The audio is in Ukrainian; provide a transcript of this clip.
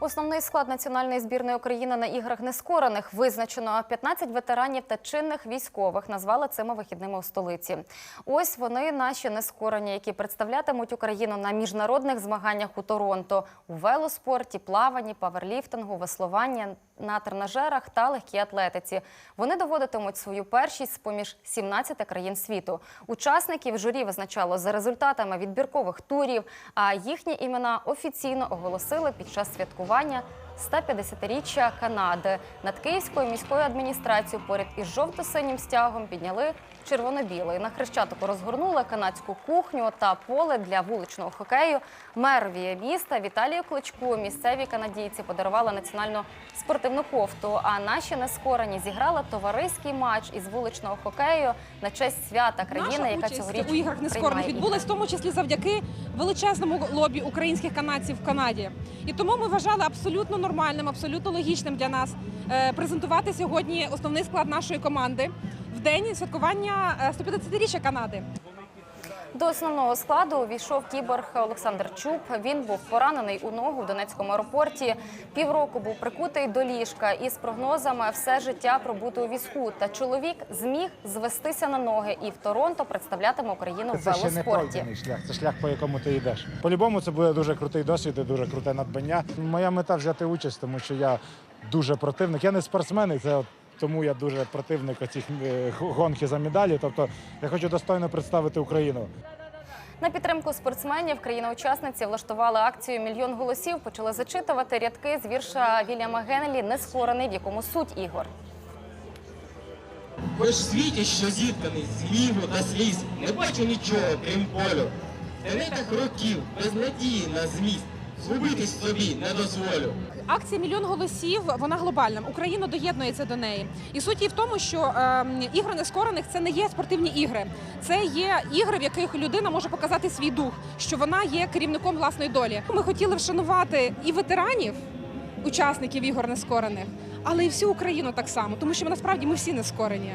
Основний склад національної збірної України на іграх нескорених визначено 15 ветеранів та чинних військових назвали цими вихідними у столиці. Ось вони наші нескорені, які представлятимуть Україну на міжнародних змаганнях у Торонто у велоспорті, плаванні, паверліфтингу, веслуванні на тренажерах та легкій атлетиці. Вони доводитимуть свою першість з поміж 17 країн світу. Учасників журі визначало за результатами відбіркових турів, а їхні імена офіційно оголосили під час святкування реагування 150-річчя Канади. Над Київською міською адміністрацією поряд із жовто-синім стягом підняли червоно-білий. На хрещатику розгорнули канадську кухню та поле для вуличного хокею. Мерові міста Віталію Кличку місцеві канадійці подарували національну спортивну кофту. А наші нескорені зіграли товариський матч із вуличного хокею на честь свята країни, Наша яка цьогоріч у іграх нескорених відбулась в тому числі завдяки величезному лобі українських канадців в Канаді. І тому ми вважали абсолютно нормальним, абсолютно логічним для нас е, презентувати сьогодні основний склад нашої команди в день святкування е, 150-річчя Канади. До основного складу увійшов кіборг Олександр Чуб. Він був поранений у ногу в Донецькому аеропорті. Півроку був прикутий до ліжка і з прогнозами все життя пробути у візку. Та чоловік зміг звестися на ноги і в Торонто представлятиме Україну в Це ще не пройдений шлях, це шлях, по якому ти йдеш. По-любому, це буде дуже крутий досвід і дуже круте надбання. Моя мета взяти участь, тому що я дуже противник. Я не спортсмен, і це от тому я дуже противник оцих е, гонки за медалі. Тобто я хочу достойно представити Україну. На підтримку спортсменів країна-учасниці влаштувала акцію Мільйон голосів. Почали зачитувати рядки з вірша Вільяма Генлі Нескорений, в якому суть ігор. Хоч в світі, що зітканий сміху та сліз, не бачу нічого, крім болю. Теритах років, без надії на зміст, згубитись собі не дозволю. Акція Мільйон голосів вона глобальна. Україна доєднується до неї. І суть її в тому, що е, ігри нескорених це не є спортивні ігри. Це є ігри, в яких людина може показати свій дух, що вона є керівником власної долі. Ми хотіли вшанувати і ветеранів, учасників ігор нескорених, але і всю Україну так само, тому що ми насправді ми всі нескорені.